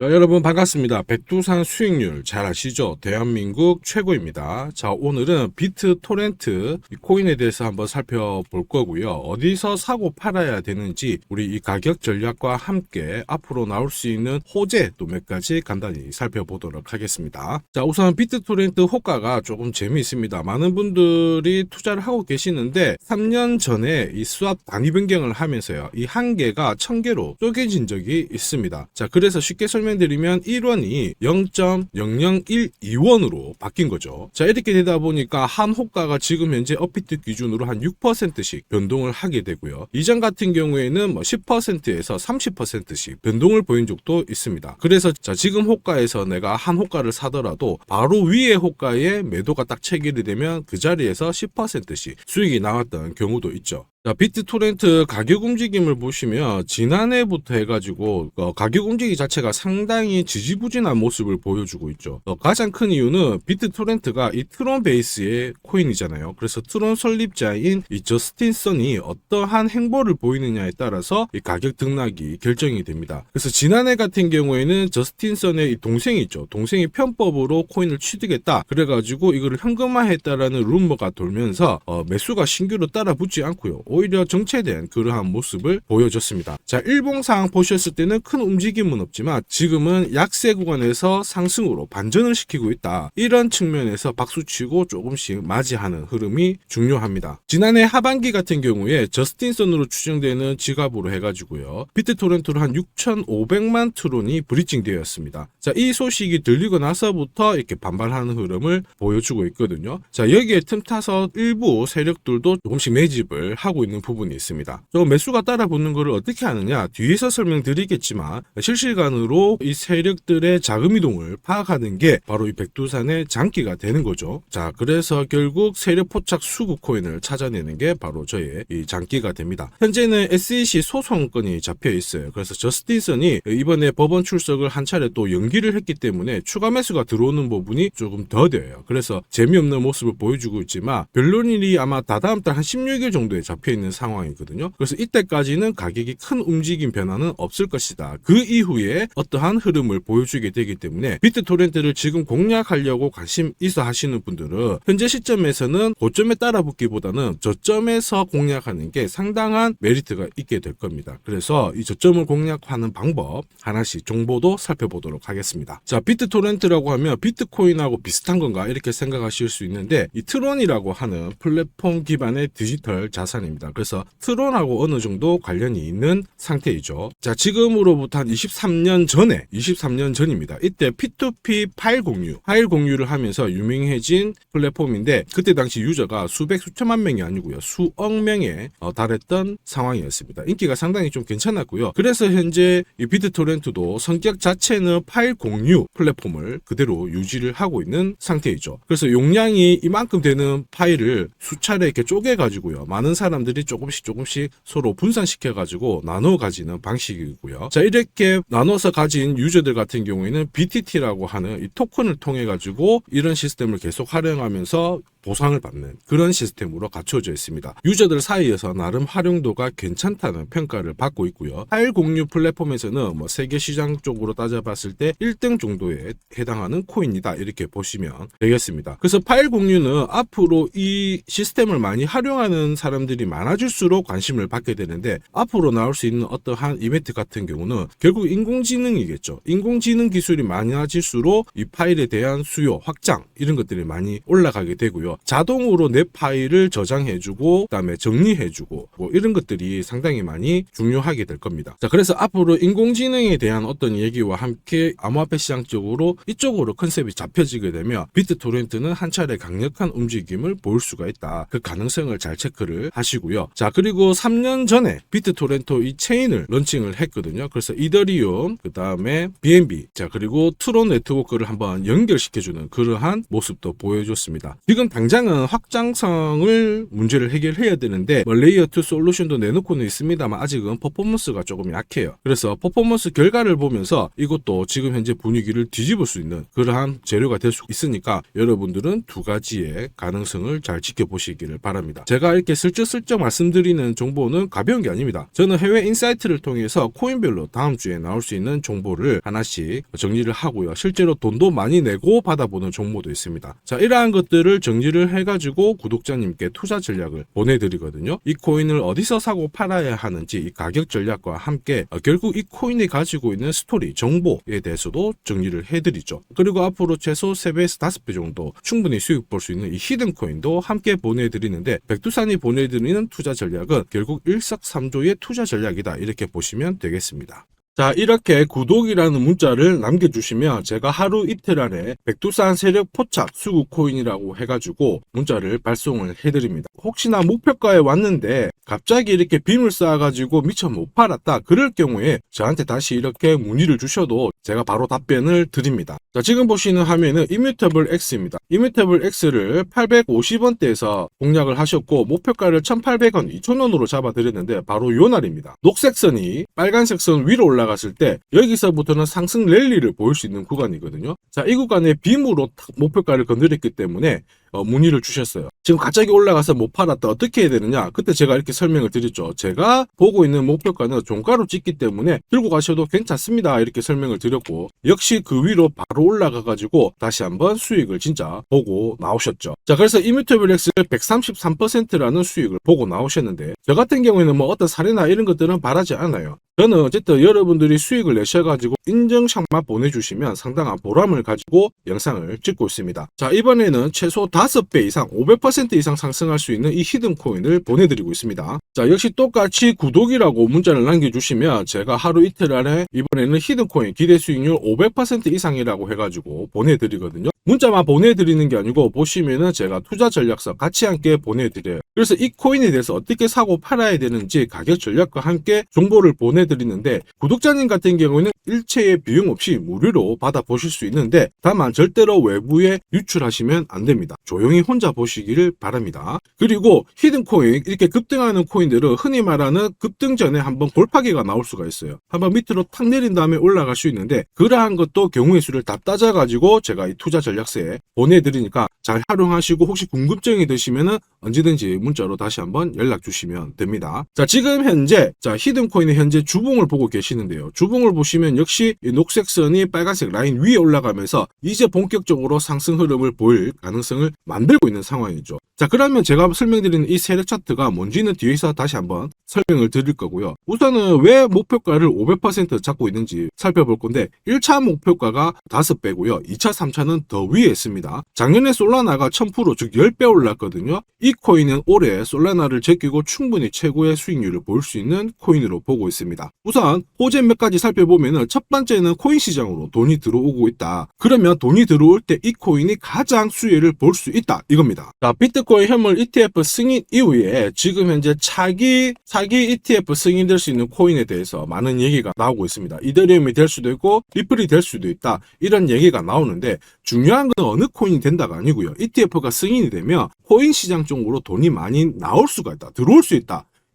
자, 여러분 반갑습니다. 백두산 수익률 잘 아시죠? 대한민국 최고입니다. 자, 오늘은 비트 토렌트 이 코인에 대해서 한번 살펴볼 거고요. 어디서 사고 팔아야 되는지 우리 이 가격 전략과 함께 앞으로 나올 수 있는 호재 또 몇 가지 간단히 살펴보도록 하겠습니다. 자, 우선 비트 토렌트 호가가 조금 재미있습니다. 많은 분들이 투자를 하고 계시는데 3년 전에 이 수압 단위 변경을 하면서요. 이 한계가 1000개로 쪼개진 적이 있습니다. 자, 그래서 쉽게 설명 드리면 1원이 0.0012원으로 바뀐 거죠. 자, 이렇게 되다 보니까 한 호가가 지금 현재 업비트 기준으로 한 6%씩 변동을 하게 되고요. 이전 같은 경우에는 뭐 10%에서 30%씩 변동을 보인 적도 있습니다. 그래서 자, 지금 호가에서 내가 한 호가를 사더라도 바로 위에 호가에 매도가 딱 체결이 되면 그 자리에서 10%씩 수익이 나왔던 경우도 있죠. 자, 비트토렌트 가격 움직임을 보시면 지난해부터 해가지고 어, 가격 움직임 자체가 상당히 지지부진한 모습을 보여주고 있죠. 어, 가장 큰 이유는 비트토렌트가 이 트론 베이스의 코인이잖아요. 그래서 트론 설립자인 이 저스틴 선이 어떠한 행보를 보이느냐에 따라서 이 가격 등락이 결정이 됩니다. 그래서 지난해 같은 경우에는 저스틴 선의 이 동생이 있죠. 동생이 편법으로 코인을 취득했다. 그래가지고 이거를 현금화했다라는 루머가 돌면서 어, 매수가 신규로 따라 붙지 않고요. 오히려 정체된 그러한 모습을 보여줬습니다. 자, 일봉 상 보셨을 때는 큰 움직임은 없지만 지금은 약세 구간에서 상승으로 반전을 시키고 있다. 이런 측면에서 박수치고 조금씩 맞이하는 흐름이 중요합니다. 지난해 하반기 같은 경우에 저스틴선으로 추정되는 지갑으로 해가지고요. 비트토렌트로 한 6,500만 트론이 브리징 되었습니다. 자, 이 소식이 들리고 나서부터 이렇게 반발하는 흐름을 보여주고 있거든요. 자, 여기에 틈타서 일부 세력들도 조금씩 매집을 하고 있는 부분이 있습니다. 저 매수가 따라 붙는 것을 어떻게 하느냐 뒤에서 설명드리겠지만 실시간으로 이 세력들의 자금 이동을 파악하는 게 바로 이 백두산의 장기가 되는 거죠. 자, 그래서 결국 세력 포착 수구 코인을 찾아내는 게 바로 저의 이 장기가 됩니다. 현재는 SEC 소송건이 잡혀 있어요. 그래서 저스틴선이 이번에 법원 출석을 한 차례 또 연기를 했기 때문에 추가 매수가 들어오는 부분이 조금 더뎌요. 그래서 재미없는 모습을 보여주고 있지만 변론일이 아마 다다음 달 한 16일 정도에 잡혀 있는 상황이거든요. 그래서 이때까지는 가격이 큰 움직임 변화는 없을 것이다. 그 이후에 어떠한 흐름을 보여주게 되기 때문에 비트토렌트를 지금 공략하려고 관심 있어 하시는 분들은 현재 시점에서는 고점에 따라 붙기보다는 저점에서 공략하는 게 상당한 메리트가 있게 될 겁니다. 그래서 이 저점을 공략하는 방법 하나씩 정보도 살펴보도록 하겠습니다. 자, 비트토렌트라고 하면 비트코인하고 비슷한 건가 이렇게 생각하실 수 있는데 이 트론이라고 하는 플랫폼 기반의 디지털 자산입니다. 그래서 트론하고 어느 정도 관련이 있는 상태이죠. 자, 지금으로부터 한 23년 전에 23년 전입니다. 이때 P2P 파일 공유, 파일 공유를 하면서 유명해진 플랫폼인데 그때 당시 유저가 수백 수천만 명이 아니고요. 수억 명에 어, 달했던 상황이었습니다. 인기가 상당히 좀 괜찮았고요. 그래서 현재 이 비트토렌트도 성격 자체는 파일 공유 플랫폼을 그대로 유지를 하고 있는 상태이죠. 그래서 용량이 이만큼 되는 파일을 수차례 이렇게 쪼개 가지고요. 많은 사람들 이 조금씩 조금씩 서로 분산시켜 가지고 나눠 가지는 방식이고요. 자, 이렇게 나눠서 가진 유저들 같은 경우에는 BTT라고 하는 이 토큰을 통해 가지고 이런 시스템을 계속 활용하면서 보상을 받는 그런 시스템으로 갖춰져 있습니다. 유저들 사이에서 나름 활용도가 괜찮다는 평가를 받고 있고요. 파일 공유 플랫폼에서는 뭐 세계 시장 쪽으로 따져봤을 때 1등 정도에 해당하는 코인이다 이렇게 보시면 되겠습니다. 그래서 파일 공유는 앞으로 이 시스템을 많이 활용하는 사람들이 많아질수록 관심을 받게 되는데 앞으로 나올 수 있는 어떠한 이벤트 같은 경우는 결국 인공지능이겠죠. 인공지능 기술이 많아질수록 이 파일에 대한 수요 확장 이런 것들이 많이 올라가게 되고요. 자동으로 내 파일을 저장해주고 그다음에 정리해주고 뭐 이런 것들이 상당히 많이 중요하게 될 겁니다. 자 그래서 앞으로 인공지능에 대한 어떤 얘기와 함께 암호화폐 시장 쪽으로 이쪽으로 컨셉이 잡혀지게 되면 비트토렌트는 한 차례 강력한 움직임을 보일 수가 있다. 그 가능성을 잘 체크를 하시고요. 자 그리고 3년 전에 비트토렌토 이 체인을 런칭을 했거든요. 그래서 이더리움 그 다음에 BNB 자 그리고 트론 네트워크를 한번 연결시켜주는 그러한 모습도 보여줬습니다. 지금 당장은 확장성을 문제를 해결해야 되는데 뭐 레이어 2 솔루션도 내놓고는 있습니다만 아직은 퍼포먼스가 조금 약해요. 그래서 퍼포먼스 결과를 보면서 이것도 지금 현재 분위기를 뒤집을 수 있는 그러한 재료가 될 수 있으니까 여러분들은 두 가지의 가능성을 잘 지켜보시기를 바랍니다. 제가 이렇게 슬쩍슬쩍 말씀드리는 정보는 가벼운 게 아닙니다. 저는 해외 인사이트를 통해서 코인별로 다음 주에 나올 수 있는 정보를 하나씩 정리를 하고요. 실제로 돈도 많이 내고 받아보는 정보도 있습니다. 자, 이러한 것들을 정리 를 해가지고 구독자님께 투자 전략을 보내드리거든요. 이 코인을 어디서 사고 팔아야 하는지 이 가격 전략과 함께 어, 결국 이 코인이 가지고 있는 스토리, 정보에 대해서도 정리를 해드리죠. 그리고 앞으로 최소 3배에서 5배 정도 충분히 수익 볼 수 있는 이 히든 코인도 함께 보내드리는데 백두산이 보내드리는 투자 전략은 결국 일석삼조의 투자 전략이다 이렇게 보시면 되겠습니다. 자, 이렇게 구독이라는 문자를 남겨주시면 제가 하루 이틀 안에 백두산 세력 포착 수구 코인이라고 해가지고 문자를 발송을 해드립니다. 혹시나 목표가에 왔는데 갑자기 이렇게 빔을 쌓아가지고 미처 못 팔았다. 그럴 경우에 저한테 다시 이렇게 문의를 주셔도 제가 바로 답변을 드립니다. 자, 지금 보시는 화면은 이뮤터블 X입니다. 이뮤터블 X를 850원대에서 공략을 하셨고 목표가를 1,800원, 2,000원으로 잡아드렸는데 바로 요 날입니다. 녹색 선이 빨간색 선 위로 올라갔을 때 여기서부터는 상승 랠리를 보일 수 있는 구간이거든요. 자, 이 구간에 빔으로 탁 목표가를 건드렸기 때문에 어, 문의를 주셨어요. 지금 갑자기 올라가서 못 팔았다. 어떻게 해야 되느냐? 그때 제가 이렇게 설명을 드렸죠. 제가 보고 있는 목표가는 종가로 찍기 때문에 들고 가셔도 괜찮습니다. 이렇게 설명을 드렸고 역시 그 위로 바로 올라가 가지고 다시 한번 수익을 진짜 보고 나오셨죠. 자, 그래서 이뮤터블 X를 133%라는 수익을 보고 나오셨는데 저 같은 경우에는 뭐 어떤 사례나 이런 것들은 바라지 않아요. 저는 어쨌든 여러분들이 수익을 내셔가지고 인증샷만 보내주시면 상당한 보람을 가지고 영상을 찍고 있습니다. 자, 이번에는 최소 5배 이상, 500% 이상 상승할 수 있는 이 히든 코인을 보내드리고 있습니다. 자, 역시 똑같이 구독이라고 문자를 남겨주시면 제가 하루 이틀 안에 이번에는 히든 코인 기대 수익률 500% 이상이라고 해가지고 보내드리거든요. 문자만 보내드리는 게 아니고 보시면은 제가 투자 전략서 같이 함께 보내드려요. 그래서 이 코인에 대해서 어떻게 사고 팔아야 되는지 가격 전략과 함께 정보를 보내드리는데 구독자님 같은 경우는 일체의 비용 없이 무료로 받아 보실 수 있는데 다만 절대로 외부에 유출하시면 안 됩니다. 조용히 혼자 보시기를 바랍니다. 그리고 히든 코인 이렇게 급등하는 코인들은 흔히 말하는 급등 전에 한번 골파기가 나올 수가 있어요. 한번 밑으로 탁 내린 다음에 올라갈 수 있는데 그러한 것도 경우의 수를 다 따져가지고 제가 이 투자 전략서에 보내드리니까 잘 활용하시고 혹시 궁금증이 드시면은 언제든지 문자로 다시 한번 연락 주시면 됩니다. 자, 지금 현재 자, 히든 코인의 현재 주봉을 보고 계시는데요. 주봉을 보시면 역시 이 녹색 선이 빨간색 라인 위에 올라가면서 이제 본격적으로 상승 흐름을 보일 가능성을 만들고 있는 상황이죠. 자, 그러면 제가 설명드리는 이 세력 차트가 뭔지는 뒤에서 다시 한번 설명을 드릴 거고요. 우선은 왜 목표가를 500% 잡고 있는지 살펴볼 건데 1차 목표가가 5배고요. 2차, 3차는 더 위에 있습니다. 작년에 솔라나가 1000%, 즉 10배 올랐거든요. 이 코인은 올해 솔라나를 제끼고 충분히 최고의 수익률을 볼 수 있는 코인으로 보고 있습니다. 우선 호재 몇 가지 살펴보면은 첫 번째는 코인 시장으로 돈이 들어오고 있다. 그러면 돈이 들어올 때 이 코인이 가장 수혜를 볼 수 있다. 이겁니다. 자, 비트코인 현물 ETF 승인 이후에 지금 현재 차기 차기 ETF 승인될 수 있는 코인에 대해서 많은 얘기가 나오고 있습니다. 이더리움이 될 수도 있고 리플이 될 수도 있다. 이런 얘기가 나오는데 중요한 건 어느 코인이 된다가 아니고요. ETF가 승인이 되면 코인 시장 쪽으로 돈이 많이 나올 수가 있다. 들어올 수 있다.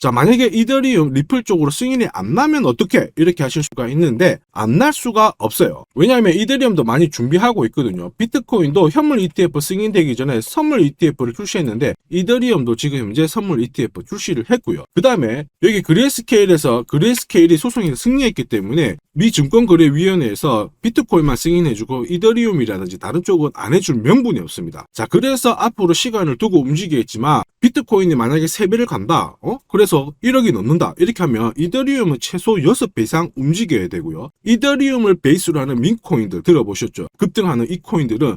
자, 만약에 이더리움 리플 쪽으로 승인이 안 나면 어떻게? 이렇게 하실 수가 있는데 안 날 수가 없어요. 왜냐하면 이더리움도 많이 준비하고 있거든요. 비트코인도 현물 ETF 승인되기 전에 선물 ETF를 출시했는데 이더리움도 지금 현재 선물 ETF 출시를 했고요. 그 다음에 여기 그레이스케일에서 그레이스케일이 소송에 승리했기 때문에 미 증권거래위원회에서 비트코인만 승인해주고 이더리움이라든지 다른 쪽은 안 해줄 명분이 없습니다. 자, 그래서 앞으로 시간을 두고 움직이겠지만 비트코인이 만약에 3배를 간다. 어? 그래서 1억이 넘는다. 이렇게 하면 이더리움은 최소 6배 이상 움직여야 되고요. 이더리움을 베이스로 하는 민코인들 들어보셨죠? 급등하는 이 코인들은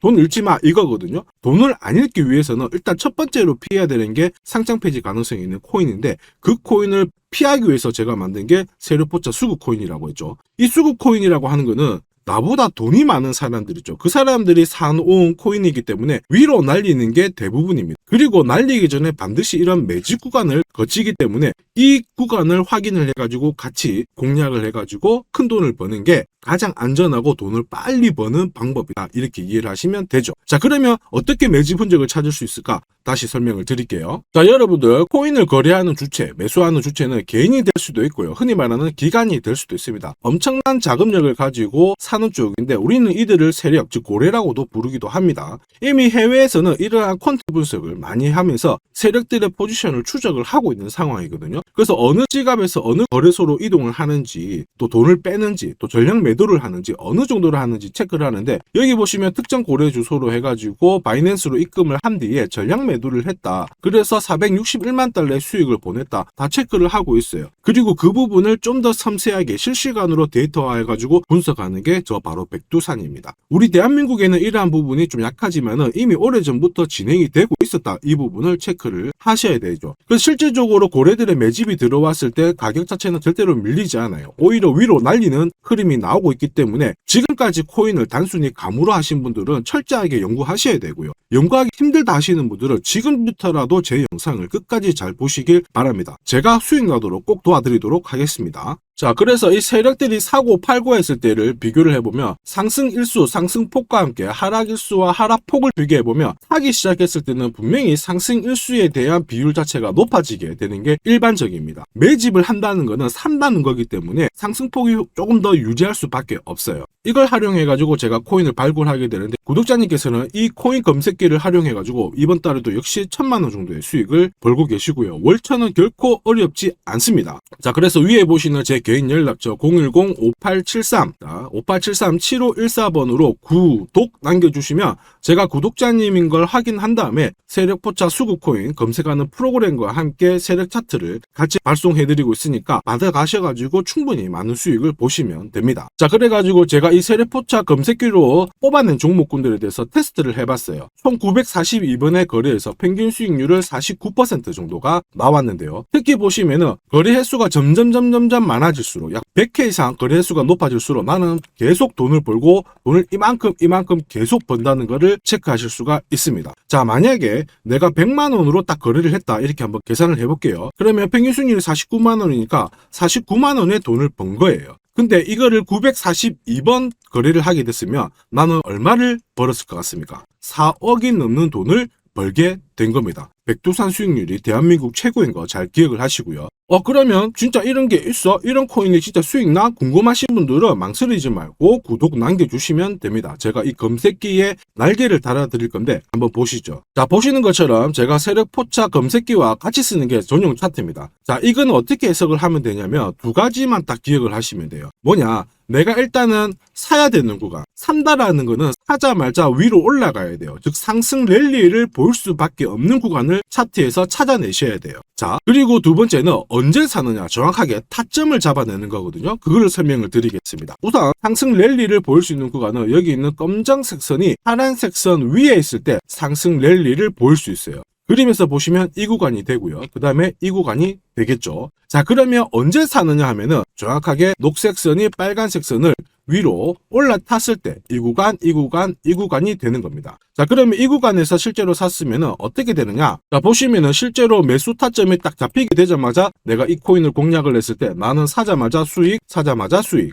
돈 잃지 마 이거거든요. 돈을 안 잃기 위해서는 일단 첫 번째로 피해야 되는 게 상장 폐지 가능성이 있는 코인인데 그 코인을 피하기 위해서 제가 만든 게 세력포차 수급 코인이라고 했죠. 이 수급 코인이라고 하는 거는 나보다 돈이 많은 사람들이죠. 그 사람들이 사놓은 코인이기 때문에 위로 날리는 게 대부분입니다. 그리고 날리기 전에 반드시 이런 매직 구간을 거치기 때문에 이 구간을 확인을 해가지고 같이 공략을 해가지고 큰 돈을 버는 게 가장 안전하고 돈을 빨리 버는 방법이다. 이렇게 이해를 하시면 되죠. 자, 그러면 어떻게 매집 흔적을 찾을 수 있을까? 다시 설명을 드릴게요. 자, 여러분들 코인을 거래하는 주체, 매수하는 주체는 개인이 될 수도 있고요. 흔히 말하는 기관이 될 수도 있습니다. 엄청난 자금력을 가지고 사는 쪽인데 우리는 이들을 세력, 즉 고래라고도 부르기도 합니다. 이미 해외에서는 이러한 퀀트 분석을 많이 하면서 세력들의 포지션을 추적을 하고 있는 상황이거든요. 그래서 어느 지갑에서 어느 거래소로 이동을 하는지, 또 돈을 빼는지, 또 전량 매도를 하는지, 어느 정도를 하는지 체크를 하는데 여기 보시면 특정 거래 주소로 해가지고 바이낸스로 입금을 한 뒤에 전량 매도 를 했다. 그래서 461만 달러의 수익을 보냈다. 다 체크를 하고 있어요. 그리고 그 부분을 좀 더 섬세하게 실시간으로 데이터화해가지고 분석하는 게 저 바로 백두산입니다. 우리 대한민국에는 이러한 부분이 좀 약하지만은 이미 오래전부터 진행이 되고 있었다. 이 부분을 체크를 하셔야 되죠. 그래서 실질적으로 고래들의 매집이 들어왔을 때 가격 자체는 절대로 밀리지 않아요. 오히려 위로 날리는 흐름이 나오고 있기 때문에 지금까지 코인을 단순히 감으로 하신 분들은 철저하게 연구하셔야 되고요. 연구하기 힘들다 하시는 분들은 지금부터라도 제 영상을 끝까지 잘 보시길 바랍니다. 제가 수익 나도록 꼭 도와드리도록 하겠습니다. 자, 그래서 이 세력들이 사고 팔고 했을 때를 비교를 해보면 상승 일수, 상승폭과 함께 하락 일수와 하락폭을 비교해보면 사기 시작했을 때는 분명히 상승 일수에 대한 비율 자체가 높아지게 되는 게 일반적입니다. 매집을 한다는 것은 산다는 거기 때문에 상승폭이 조금 더 유지할 수밖에 없어요. 이걸 활용해가지고 제가 코인을 발굴하게 되는데 구독자님께서는 이 코인 검색기를 활용해가지고 이번 달에도 역시 천만 원 정도의 수익을 벌고 계시고요. 월천은 결코 어렵지 않습니다. 자, 그래서 위에 보시는 제 개인 연락처 010-5873, 5873-7514번으로 구독 남겨주시면 제가 구독자님인 걸 확인한 다음에 세력 포차 수급코인 검색하는 프로그램과 함께 세력 차트를 같이 발송해드리고 있으니까 받아가셔가지고 충분히 많은 수익을 보시면 됩니다. 자, 그래가지고 제가 이 세력 포차 검색기로 뽑아낸 종목군들에 대해서 테스트를 해봤어요. 총 942번의 거래에서 평균 수익률을 49% 정도가 나왔는데요. 특히 보시면은 거래 횟수가 점점 점점점 많아 질수록 약 100회 이상 거래 횟수가 높아질수록 나는 계속 돈을 벌고 돈을 이만큼 이만큼 계속 번다는 것을 체크하실 수가 있습니다. 자, 만약에 내가 100만 원으로 딱 거래를 했다 이렇게 한번 계산을 해볼게요. 그러면 평균 수익률이 49만 원이니까 49만 원의 돈을 번 거예요. 근데 이거를 942번 거래를 하게 됐으면 나는 얼마를 벌었을 것 같습니까? 4억이 넘는 돈을 벌게 된 겁니다. 백두산 수익률이 대한민국 최고인 거 잘 기억을 하시고요. 어 그러면 진짜 이런 게 있어? 이런 코인이 진짜 수익 나? 궁금하신 분들은 망설이지 말고 구독 남겨주시면 됩니다. 제가 이 검색기에 날개를 달아드릴 건데 한번 보시죠. 자 보시는 것처럼 제가 세력 포차 검색기와 같이 쓰는 게 전용 차트입니다. 자 이건 어떻게 해석을 하면 되냐면 두 가지만 딱 기억을 하시면 돼요. 뭐냐? 내가 일단은 사야 되는 구간. 산다라는 거는 사자마자 위로 올라가야 돼요. 즉 상승 랠리를 볼 수밖에 없는 구간을 차트에서 찾아내셔야 돼요. 자, 그리고 두 번째는 언제 사느냐 정확하게 타점을 잡아내는 거거든요. 그거를 설명을 드리겠습니다. 우선 상승 랠리를 볼수 있는 구간은 여기 있는 검정색 선이 파란색 선 위에 있을 때 상승 랠리를 볼수 있어요. 그림에서 보시면 이 구간이 되고요. 그 다음에 이 구간이 되겠죠. 자, 그러면 언제 사느냐 하면은 정확하게 녹색 선이 빨간색 선을 위로 올라탔을 때 이 구간, 이 구간, 이 구간이 되는 겁니다. 자, 그러면 이 구간에서 실제로 샀으면은 어떻게 되느냐? 자, 보시면은 실제로 매수 타점이 딱 잡히게 되자마자 내가 이 코인을 공략을 했을 때 나는 사자마자 수익, 사자마자 수익.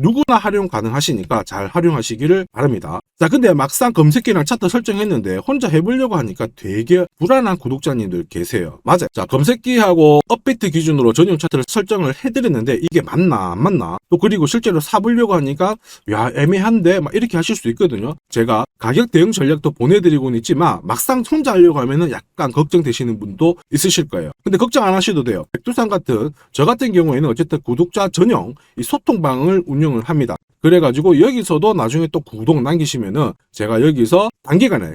누구나 활용 가능하시니까 잘 활용하시기를 바랍니다. 자, 근데 막상 검색기랑 차트 설정했는데 혼자 해보려고 하니까 되게 불안한 구독자님들 계세요. 맞아요. 자, 검색기하고 업비트 기준으로 전용 차트를 설정을 해드렸는데 이게 맞나 안 맞나? 또 그리고 실제로 사보려고 하니까 야 애매한데 막 이렇게 하실 수 있거든요. 제가 가격 대응 전략도 보내드리고는 있지만 막상 혼자 하려고 하면은 약간 걱정되시는 분도 있으실 거예요. 근데 걱정 안 하셔도 돼요. 백두산 같은 저 같은 경우에는 어쨌든 구독자 전용 이 소통방을 운영을 합니다. 그래가지고 여기서도 나중에 또 구독 남기시면은 제가 여기서 단기간에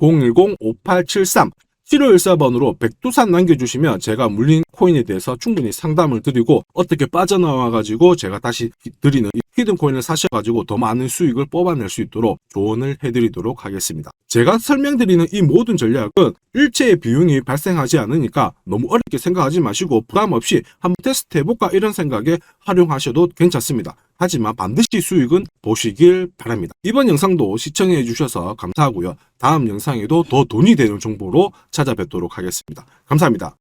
010-5873 7514번으로 백두산 남겨주시면 제가 물린 코인에 대해서 충분히 상담을 드리고 어떻게 빠져나와가지고 제가 다시 드리는 이 히든 코인을 사셔가지고 더 많은 수익을 뽑아낼 수 있도록 조언을 해드리도록 하겠습니다. 제가 설명드리는 이 모든 전략은 일체의 비용이 발생하지 않으니까 너무 어렵게 생각하지 마시고 부담 없이 한번 테스트 해볼까 이런 생각에 활용하셔도 괜찮습니다. 하지만 반드시 수익은 보시길 바랍니다. 이번 영상도 시청해 주셔서 감사하고요. 다음 영상에도 더 돈이 되는 정보로 찾아뵙도록 하겠습니다. 감사합니다.